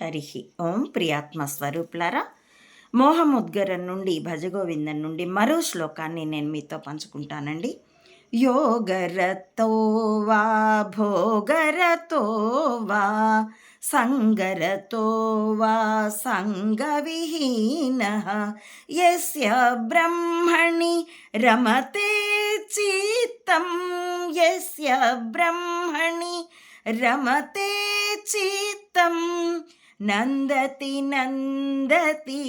హరి ఓం ప్రియాత్మ స్వరూపులారా మోహముద్గరం నుండి భజగోవిందం నుండి మరో శ్లోకాన్ని నేను మీతో పంచుకుంటానండి. యోగరతో వా భోగరతో వా సంగరతో వా సంగవిహీన యస్య బ్రహ్మణి రమతే చిత్తం యస్య బ్రహ్మణి రమతే చిత్తం నందతి నందతి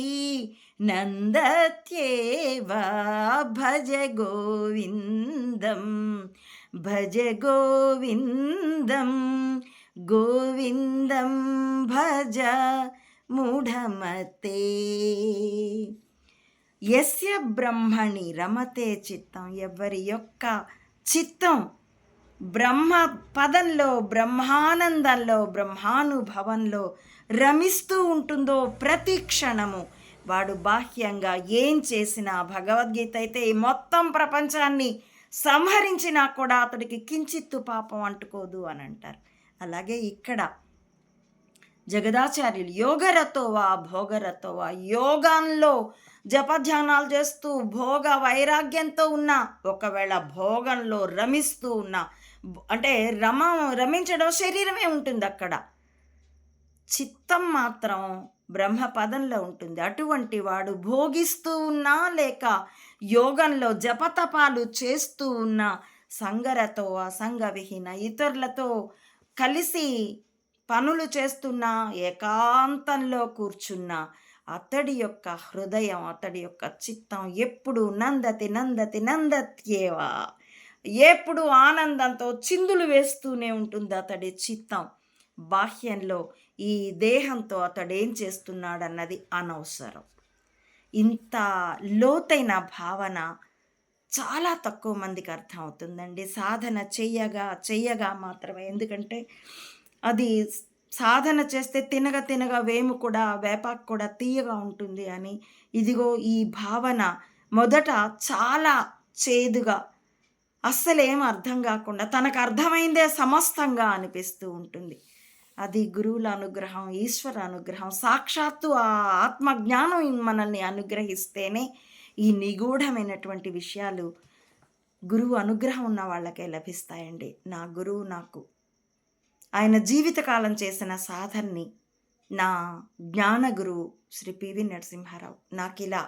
నందత్యేవా భజ గోవిందం భజ గోవిందం గోవిందం భజ మూఢమతే యస్య బ్రహ్మణి రమతే చిత్తం ఎవరి యొక్క చిత్తం బ్రహ్మ పదంలో బ్రహ్మానందంలో బ్రహ్మానుభవంలో రమిస్తూ ఉంటుందో ప్రతి క్షణము. వాడు బాహ్యంగా ఏం చేసినా భగవద్గీత అయితే ఈ మొత్తం ప్రపంచాన్ని సంహరించినా కూడా అతడికి కించిత్తు పాపం అంటుకోదు అని అంటారు. అలాగే ఇక్కడ జగదాచార్యులు యోగరతోవా భోగరతోవా యోగంలో జపధ్యానాలు చేస్తూ భోగ వైరాగ్యంతో ఉన్న ఒకవేళ భోగంలో రమిస్తూ ఉన్న అంటే రమ రమించడం శరీరమే ఉంటుంది అక్కడ. చిత్తం మాత్రం బ్రహ్మపదంలో ఉంటుంది. అటువంటి వాడు భోగిస్తూ ఉన్నా లేక యోగంలో జపతపాలు చేస్తూ ఉన్న సంగరతో అసంగవిహీన ఇతరులతో కలిసి పనులు చేస్తున్నా ఏకాంతంలో కూర్చున్న అతడి యొక్క హృదయం అతడి యొక్క చిత్తం ఎప్పుడు నందతి నందతి నందత్యేవా. ఎప్పుడు ఆనందంతో చిందులు వేస్తూనే ఉంటుంది అతడి చిత్తం. బాహ్యంలో ఈ దేహంతో అతడు ఏం చేస్తున్నాడన్నది అనవసరం. ఇంత లోతైన భావన చాలా తక్కువ మందికి అర్థమవుతుందండి. సాధన చెయ్యగా చెయ్యగా మాత్రమే. ఎందుకంటే అది సాధన చేస్తే తినగ తినగ వేము కూడా వేపాకు కూడా తీయగా ఉంటుంది అని. ఇదిగో ఈ భావన మొదట చాలా చేదుగా అస్సలేం అర్థం కాకుండా తనకు అర్థమైందే సమస్తంగా అనిపిస్తూ ఉంటుంది. అది గురువుల అనుగ్రహం ఈశ్వర అనుగ్రహం సాక్షాత్తు ఆ ఆత్మజ్ఞానం మనల్ని అనుగ్రహిస్తేనే ఈ నిగూఢమైనటువంటి విషయాలు గురువు అనుగ్రహం ఉన్న వాళ్ళకే లభిస్తాయండి. నా గురువు నాకు ఆయన జీవితకాలం చేసిన సాధనని నా జ్ఞాన గురువు శ్రీ పివి నరసింహారావు నాకు ఇలా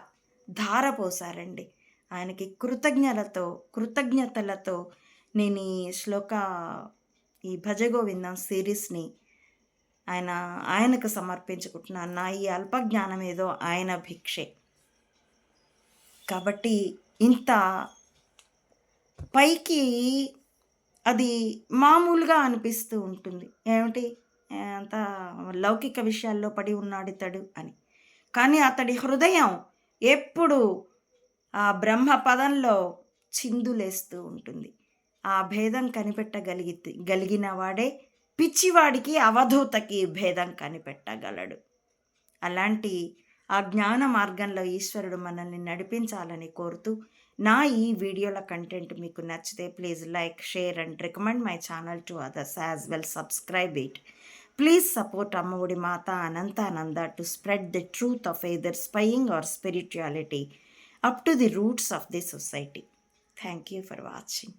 ధారపోసారండి ఆయనకి కృతజ్ఞతలతో కృతజ్ఞతలతో నేను ఈ శ్లోక ఈ భజగోవిందం సిరీస్ని ఆయన ఆయనకు సమర్పించుకుంటున్నాను. నా ఈ అల్పజ్ఞానం ఏదో ఆయన భిక్షే. కాబట్టి ఇంత పైకి అది మామూలుగా అనిపిస్తూ ఉంటుంది. ఏమిటి? అంత లౌకిక విషయాల్లో పడి ఉన్నాడు ఇతడు అని. కానీ అతడి హృదయం ఎప్పుడు ఆ బ్రహ్మ పదంలో చిందులేస్తూ ఉంటుంది. ఆ భేదం కనిపెట్టగలిగి గలిగిన వాడే పిచ్చివాడికి అవధూతకి భేదం కనిపెట్టగలడు. అలాంటి ఆ జ్ఞాన మార్గంలో ఈశ్వరుడు మనల్ని నడిపించాలని కోరుతూ నా ఈ వీడియోల కంటెంట్ మీకు నచ్చితే please like share and recommend my channel to others as well subscribe it. Please support Ammaodi Mata Anantananda to spread the truth of either spying or spirituality. Up to the roots of the society. Thank you for watching.